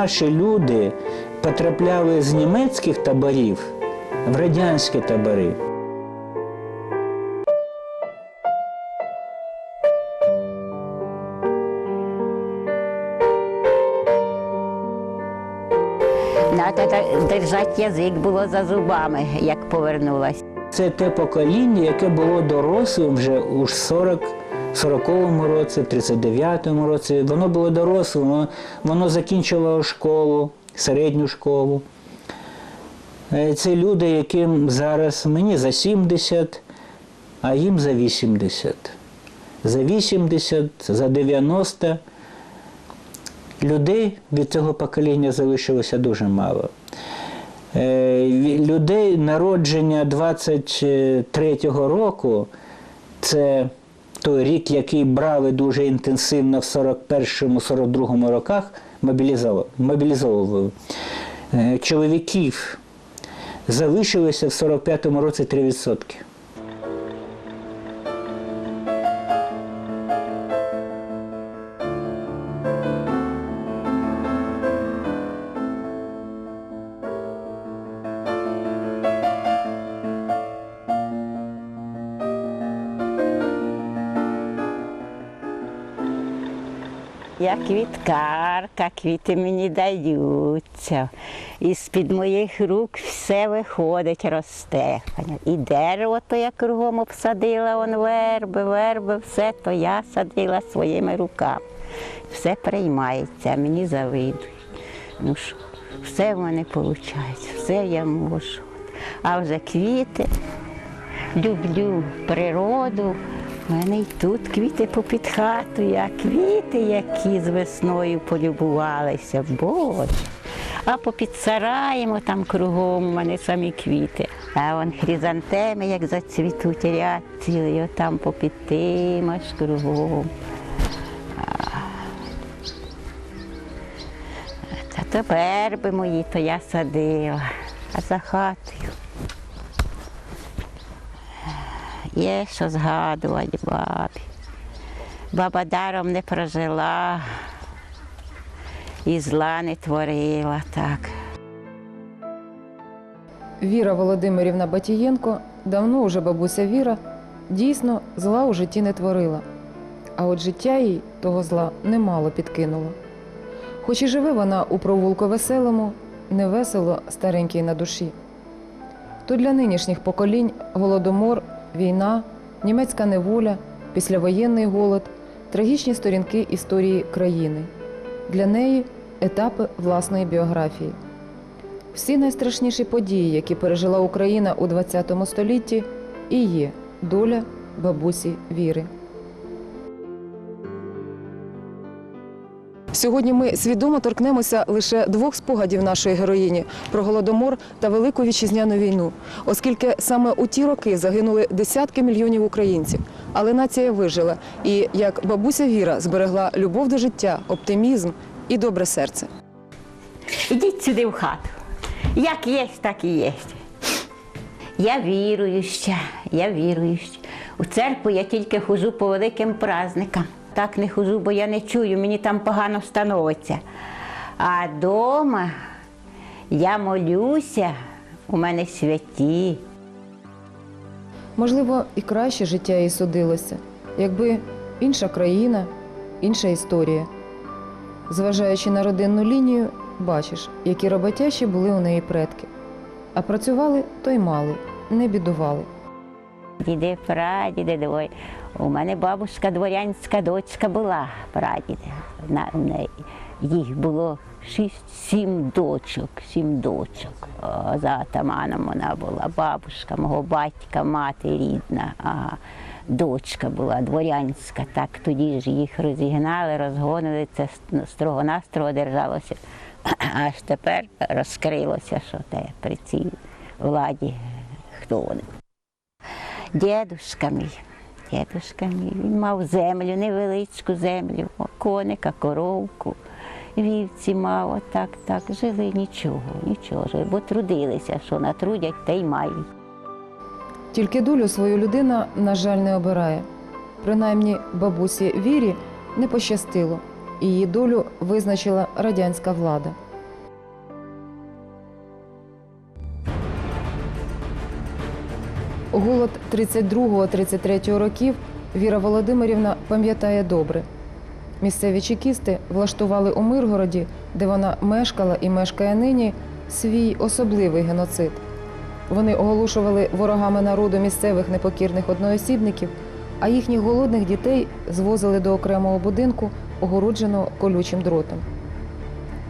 наші люди потрапляли з німецьких таборів в радянські табори. Треба держати язик було за зубами, як повернулася. Це те покоління, яке було дорослим вже у 40 40-му році, в 39-му році. Воно було дорослим, воно, воно закінчило школу, середню школу. Це люди, яким зараз мені за 70, а їм за 80. За 80, за 90. Людей від цього покоління залишилося дуже мало. Е, Людей народження 23-го року, це той рік, який брали дуже інтенсивно в 41-42 роках, мобілізовували. Е, Чоловіків залишилося в 45-му році 3%. Я квіткарка, квіти мені даються. І з-під моїх рук все виходить, росте. І дерево то я кругом обсадила, он верби, верби, все то я садила своїми руками. Все приймається, мені завидують. Ну що, все в мене виходить, все я можу. А вже квіти, люблю природу. У мене й тут квіти попід хатою, а квіти, які з весною полюбувалися, боже. А попід сараєм там кругом у мене самі квіти. А вон хризантеми, як зацвітуть ряд цілий, там попід тим аж кругом. Та то верби мої, то я садила, а за хатою. Є що згадувати бабі. Баба даром не прожила і зла не творила так. Віра Володимирівна Батієнко, давно уже бабуся Віра, дійсно зла у житті не творила. А от життя їй того зла немало підкинуло. Хоч і живе вона у провулку веселому, невесело старенькій на душі. То для нинішніх поколінь голодомор, війна, німецька неволя, післявоєнний голод, трагічні сторінки історії країни. Для неї етапи власної біографії. Всі найстрашніші події, які пережила Україна у ХХ столітті, і є доля бабусі Віри. Сьогодні ми свідомо торкнемося лише двох спогадів нашої героїні про голодомор та велику вітчизняну війну, оскільки саме у ті роки загинули десятки мільйонів українців. Але нація вижила і, як бабуся Віра, зберегла любов до життя, оптимізм і добре серце. Ідіть сюди в хату. Як є, так і є. Я віруюча, я віруюча. У церкву я тільки хожу по великим праздникам. Так не хожу, бо я не чую, мені там погано становиться. А вдома я молюся, у мене святі. Можливо, і краще життя їй судилося, якби інша країна, інша історія. Зважаючи на родинну лінію, бачиш, які роботящі були у неї предки. А працювали то й мали, не бідували. Діди, прадіди, двоє. У мене бабушка дворянська дочка була, прадіди. На, в неї. Їх було шість-сім дочок, сім дочок. О, за атаманом вона була, бабушка мого батька, мати рідна, ага. дочка була дворянська. Так тоді ж їх розігнали, розгонили, це строго-настрого держалося. Аж тепер розкрилося, що те при цій владі, хто вони. Дідушка мій, дідушка мій, він мав землю, невеличку землю, коника, коровку, вівці мав, отак, так, жили нічого, нічого, жили, бо трудилися, що натрудять, та й мають. Тільки долю свою людина, на жаль, не обирає. Принаймні, бабусі Вірі не пощастило, її долю визначила радянська влада. Голод 32-33 років Віра Володимирівна пам'ятає добре. Місцеві чекісти влаштували у Миргороді, де вона мешкала і мешкає нині, свій особливий геноцид. Вони оголошували ворогами народу місцевих непокірних одноосібників, а їхніх голодних дітей звозили до окремого будинку, огородженого колючим дротом.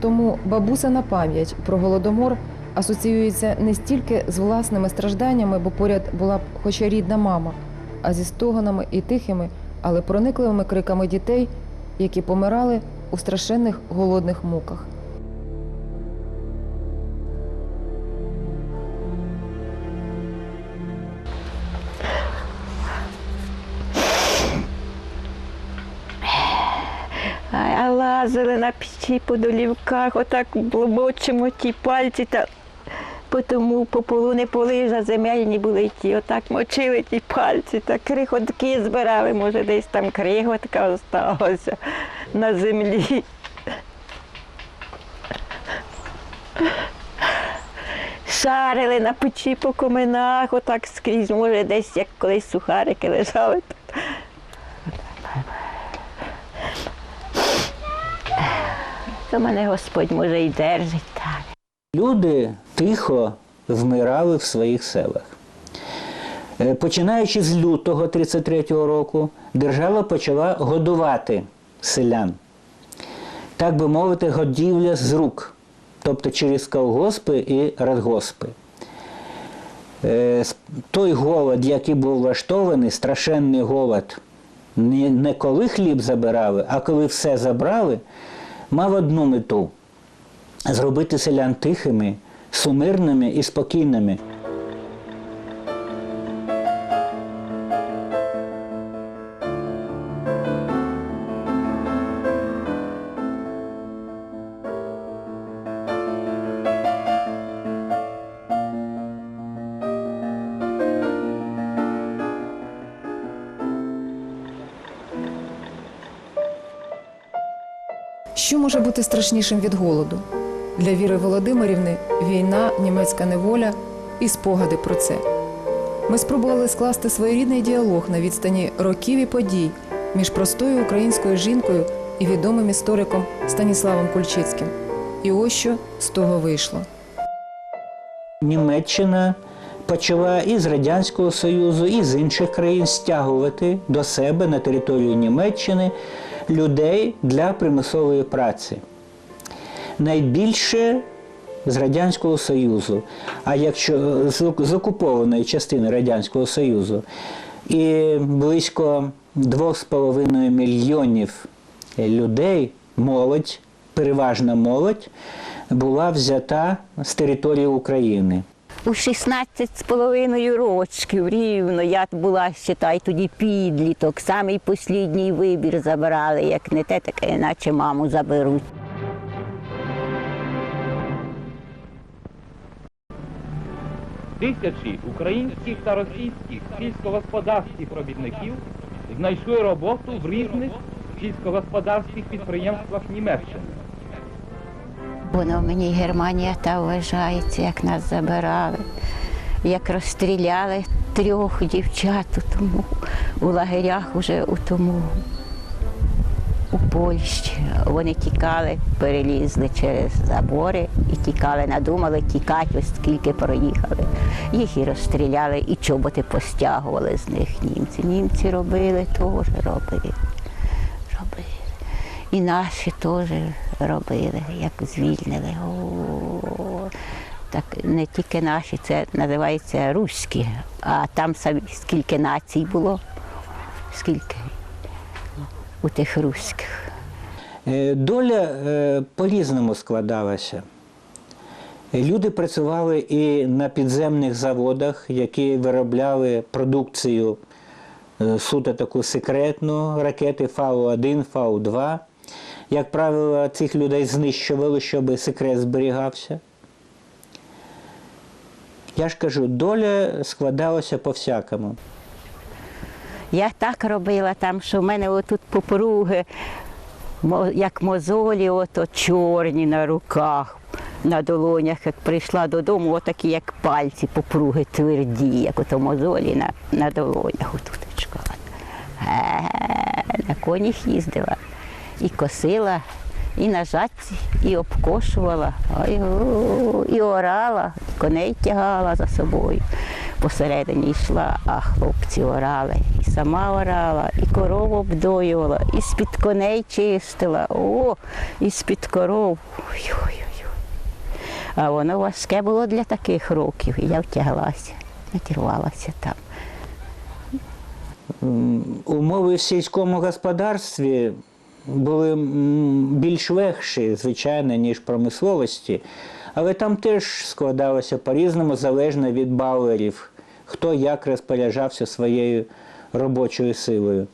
Тому бабуся на пам'ять про голодомор асоціюється не стільки з власними стражданнями, бо поряд була б хоча рідна мама, а зі стогонами і тихими, але проникливими криками дітей, які помирали у страшенних голодних муках. Лазили на печі по долівках, отак блобочимо ті пальці та тому по полу не полижа, земельні були ті, отак мочили ті пальці, та крихотки збирали, може, десь там крихотка осталася на землі. Шарили на печі по коминах, отак скрізь, може, десь як колись сухарики лежали. тут. То мене Господь може і держить так. Люди тихо вмирали в своїх селах. Е, Починаючи з лютого 33-го року, держава почала годувати селян. Так би мовити, годівля з рук, тобто через колгоспи і радгоспи. Е, Той голод, який був влаштований, страшенний голод, не, не коли хліб забирали, а коли все забрали, мав одну мету зробити селян тихими, сумирними і спокійними. Що може бути страшнішим від голоду? Для Віри Володимирівни війна, німецька неволя і спогади про це. Ми спробували скласти своєрідний діалог на відстані років і подій між простою українською жінкою і відомим істориком Станіславом Кульчицьким. І ось що з того вийшло. Німеччина почала і з Радянського Союзу, і з інших країн стягувати до себе на територію Німеччини людей для примусової праці. Найбільше з Радянського Союзу, а якщо з з окупованої частини Радянського Союзу, і близько 2,5 мільйонів людей, молодь, переважна молодь, була взята з території України. У 16 з половиною рочків рівно я була, считай, тоді підліток. Самий послідній вибір забирали, як не те, таке, іначе маму заберуть. Тисячі українських та російських сільськогосподарських робітників знайшли роботу в різних сільськогосподарських підприємствах Німеччини. Воно мені Германія та вважається, як нас забирали, як розстріляли трьох дівчат у тому, у лагерях уже у тому, у Польщі. Вони тікали, перелізли через забори і тікали, надумали тікати, ось скільки проїхали. Їх і розстріляли, і чоботи постягували з них німці. Німці робили, теж робили. робили. І наші теж робили, як звільнили. О, так не тільки наші, це називається руські, а там самі скільки націй було, скільки у тих руських. Е, Доля е, по-різному складалася. Люди працювали і на підземних заводах, які виробляли продукцію е, суто таку секретну, ракети Фау-1, Фау-2. Як правило, цих людей знищували, щоб секрет зберігався. Я ж кажу, доля складалася по-всякому. Я так робила там, що в мене отут попруги, як мозолі, ото чорні на руках. На долонях, як прийшла додому, отакі, як пальці, попруги тверді, як ото мозолі на, на долонях. Отуточко. Е, На конях їздила і косила, і на жатці, і обкошувала, і орала, коней тягала за собою. Посередині йшла, а хлопці орали. І сама орала, і корову обдоювала, і з-під коней чистила, о, і з-під коров. Ой-ой-ой. А воно важке було для таких років. І я втяглася, натірвалася там. Умови в сільському господарстві були більш легші, звичайно, ніж промисловості, але там теж складалося по-різному, залежно від бауерів, хто як розпоряджався своєю робочою силою.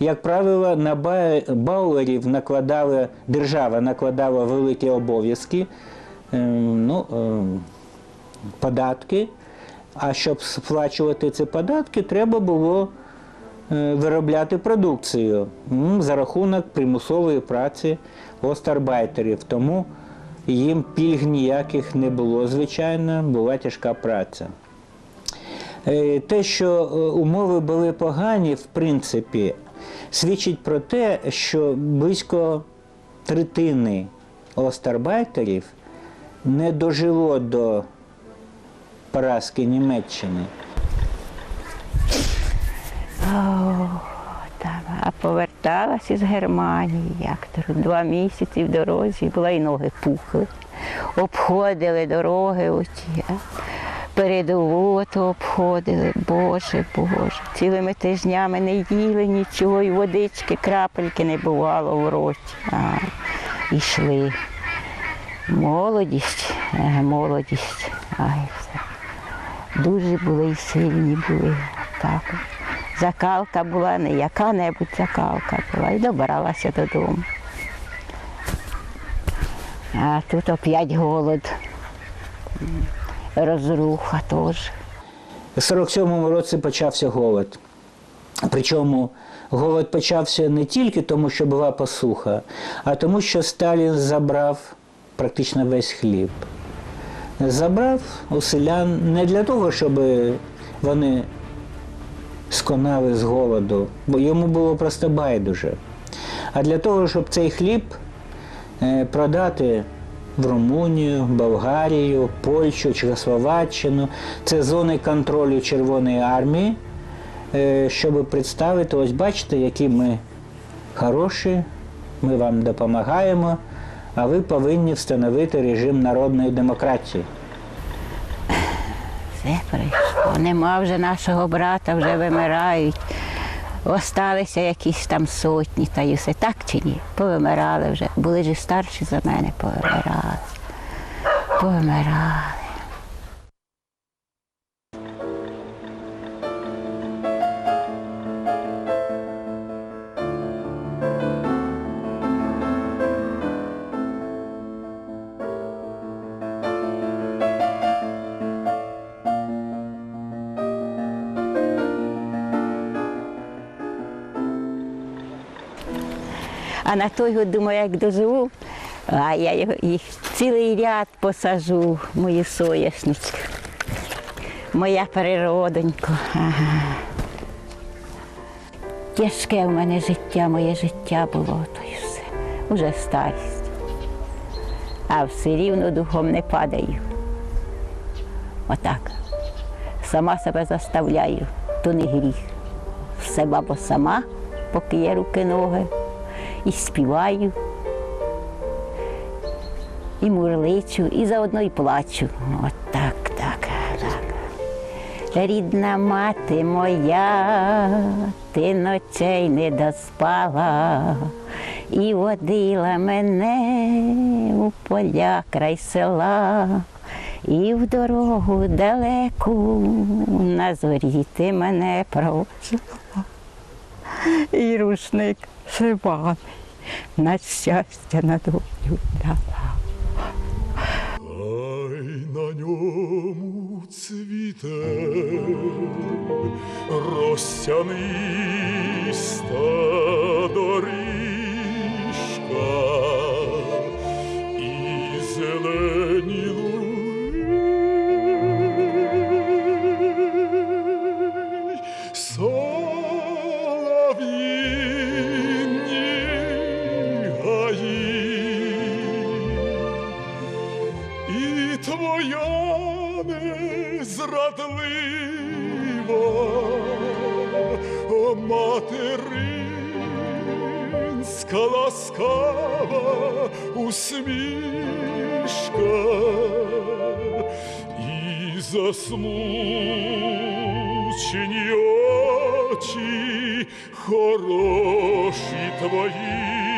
Як правило, на ба- бауерів накладала, держава накладала великі обов'язки, ну, ем, податки. А щоб сплачувати ці податки, треба було е, виробляти продукцію за рахунок примусової праці остарбайтерів. Тому їм пільг ніяких не було, звичайно, була тяжка праця. Е, Те, що е, умови були погані, в принципі, свідчить про те, що близько третини остарбайтерів не дожило до поразки Німеччини. А поверталась із Германії, як то два місяці в дорозі, була і ноги пухли. Обходили дороги оті, передову ото обходили, Боже, Боже. Цілими тижнями не їли нічого, і водички, крапельки не бувало в роті. А, йшли. Молодість, е, молодість. Ай, все. Дуже були і сильні були. Так. Закалка була не яка-небудь закалка була і добиралася додому. А тут опять голод. Розруха теж. У 47-му році почався голод. Причому голод почався не тільки тому, що була посуха, а тому, що Сталін забрав практично весь хліб. Забрав у селян не для того, щоб вони сконали з голоду, бо йому було просто байдуже, а для того, щоб цей хліб е, продати в Румунію, Болгарію, Польщу, Чехословаччину. Це зони контролю Червоної армії, е, щоб представити, ось бачите, які ми хороші, ми вам допомагаємо, а ви повинні встановити режим народної демократії. Все прийшло. Нема вже нашого брата, вже вимирають. Осталися якісь там сотні, та й так чи ні? Повимирали вже. Були ж старші за мене, повимирали. Повимирали. А на той год думаю, як доживу, а я їх цілий ряд посажу, мої соняшнички. Моя природонько. Ага. Тяжке в мене життя, моє життя було, то і все. Уже старість. А все рівно духом не падаю. Отак. Сама себе заставляю, то не гріх. Все бабо сама, поки є руки ноги і співаю, і мурличу, і заодно і плачу. От так, так, так. Рідна мати моя, ти ночей не доспала і водила мене у поля край села. І в дорогу далеку на зорі ти мене провожила і рушник шиваний на щастя на долю дала. Ай на ньому цвіте росяниста доріжка твоя незрадлива, о материнська ласкава усмішка і засмучені очі хороші твої.